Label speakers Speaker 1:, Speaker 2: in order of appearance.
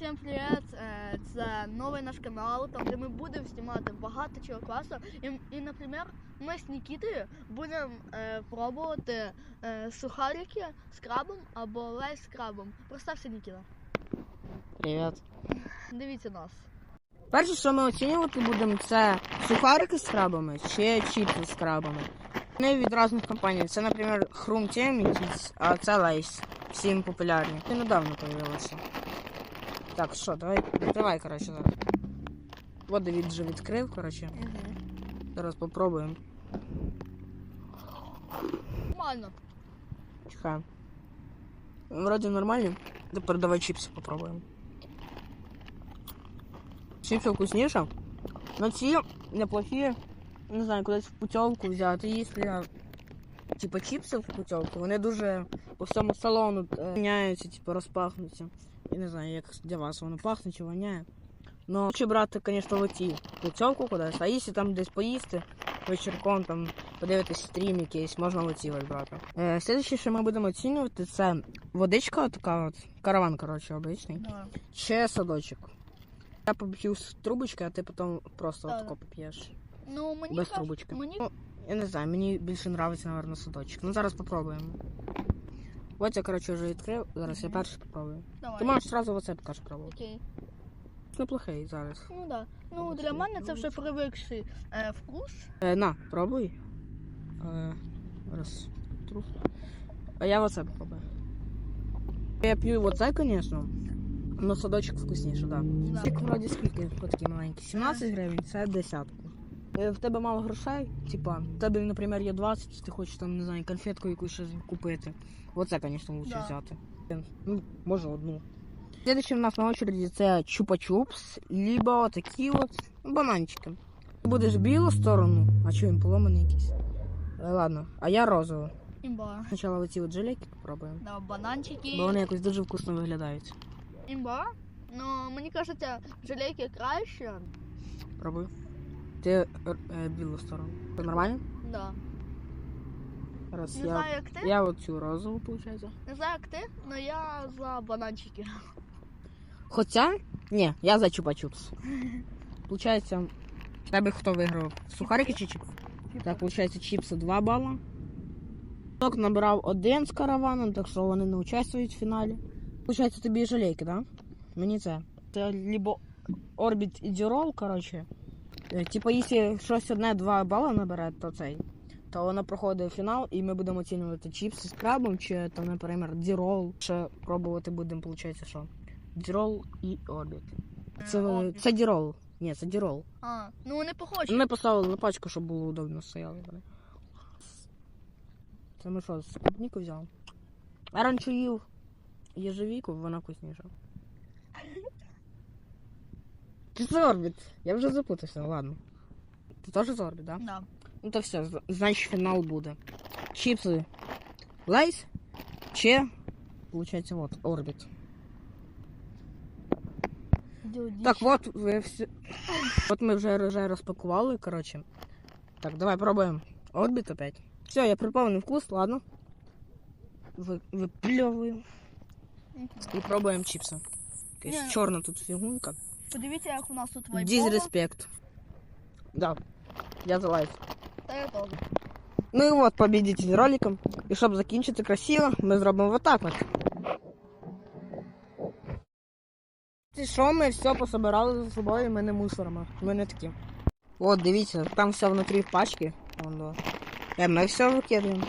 Speaker 1: Всім привіт! Це новий наш канал, там де ми будемо знімати багато чого класного. І, і наприклад, ми з Нікітою будемо е, пробувати е, сухарики з крабом або лейс з крабом. Представся Нікіта.
Speaker 2: Привіт.
Speaker 1: Дивіться нас.
Speaker 2: Перше, що ми оцінювати будемо, це сухарики з крабами чи чіпси з крабами. Вони від різних компаній. Це, наприклад, Хрум Тем а це Лейс. Всім популярні. Це недавно появилося. Так, що, давай, відкривай, коротше, зараз. От Давід вже відкрив, коротше. Зараз попробуємо.
Speaker 1: Нормально.
Speaker 2: Чекаємо. Вроді нормальні. Тепер давай чіпси попробуємо. Чіпси вкусніше. Но ці неплохі. Не знаю, кудись в путівку взяти. Якщо типа чіпси в путівку, вони дуже по всьому салону е, міняються, типу розпахнуться. Я не знаю, як для вас воно пахне чи воняє. Ну, лучше брати, звісно, в оті путівку кудись, а якщо там десь поїсти вечірком, там подивитись стрім якийсь, можна оці брати. Е, слідуюче, що ми будемо оцінювати, це водичка така от, караван, коротше, обичний,
Speaker 1: Да.
Speaker 2: чи садочок. Я поп'ю з трубочки, а ти потім просто
Speaker 1: Так.
Speaker 2: отако поп'єш.
Speaker 1: Ну, мені
Speaker 2: Без
Speaker 1: кажуть-
Speaker 2: трубочки.
Speaker 1: Мені
Speaker 2: Ну, я не знаю, мені більше подобається, мабуть, садочок. Ну зараз попробуємо. От я, коротше, вже відкрив, зараз я перший попробую.
Speaker 1: давай.
Speaker 2: Ти можеш одразу оце покажеш пробувати.
Speaker 1: Окей.
Speaker 2: Неплохий зараз.
Speaker 1: Ну да. Ну для мене це вже привикший е, вкус.
Speaker 2: Е, на, пробуй. Е, раз, труф. А я оце попробую. Я п'ю оце, звісно. Но садочок вкусніше, так.
Speaker 1: Да.
Speaker 2: Да. Вроді скільки такі маленькі? 17 гривень, це десятку. Е, В тебе мало грошей, типа, в тебе, наприклад, є 20, ти хочеш там, не знаю, конфетку якусь щось купити. Оце, звісно, лучше
Speaker 1: Да.
Speaker 2: взяти. Ну, може одну. Слідуючий в нас на очереді це чупа-чупс, либо такі от бананчики. Ти будеш білу сторону, а що він поломаний якийсь. Е, Ладно, а я розову.
Speaker 1: Імба.
Speaker 2: Спочатку оці от жилейки попробуємо.
Speaker 1: Да, бананчики.
Speaker 2: Бо вони якось дуже вкусно виглядають.
Speaker 1: Імба. Ну, мені кажеться, жалейки краще.
Speaker 2: Пробуй. Ти е, е, білу сторону. Це нормально?
Speaker 1: Да.
Speaker 2: Раз
Speaker 1: Не
Speaker 2: я.
Speaker 1: знаю, як ти.
Speaker 2: Я оцю розову, виходить.
Speaker 1: Не знаю, як ти, але я за бананчики.
Speaker 2: Хоча, ні, я за чупа-чупс. Получається, в тебе хто виграв? Сухарики чи чіпси? Так, виходить, чіпси 2 бала. Ток набрав один з караваном, так що вони не участвують в фіналі. Получається, тобі жалейки, так? Да? Мені це. Це либо Орбіт і Дірол, коротше. Е, Типа, якщо щось одне-два бала набере, то цей. То воно проходить фінал, і ми будемо оцінювати чіпси з крабом, чи то, наприклад, Дірол. Ще пробувати будемо, виходить, що? Дірол і Орбіт. Це,
Speaker 1: Орбіт.
Speaker 2: це Дірол. Ні, це Дірол.
Speaker 1: А, ну вони похожі.
Speaker 2: Ми поставили на пачку, щоб було удобно стояли. вони. Це ми що, з клубніку взяли? А раніше їв єжевіку, вона вкусніша. Чи це орбіт? Я вже запутався, ладно. Ти теж з орбіт. Да?
Speaker 1: Да.
Speaker 2: Ну то все, з- значить фінал буде. Чіпси Лейс чи, виходить, от, орбіт. Так, вот ви всі. От ми вже, вже розпакували, коротше. Так, давай пробуємо. Орбіт опять. Все, я приповнив вкус, ладно. Ви, випльовуємо.
Speaker 1: Мгм.
Speaker 2: І пробуємо чіпси. Якась чорна тут фігунька.
Speaker 1: Подивіться, як у нас тут вайбово.
Speaker 2: Дізреспект. Да. Я за лайф.
Speaker 1: Та я теж.
Speaker 2: Ну і от победитель роликом. І щоб закінчити красиво, ми зробимо вот так от. Ці що ми все пособирали за собою, ми не мусоримо. Ми не такі. От, дивіться, там все внутрі в пачці. Вон, да. Е, ми все викидаємо.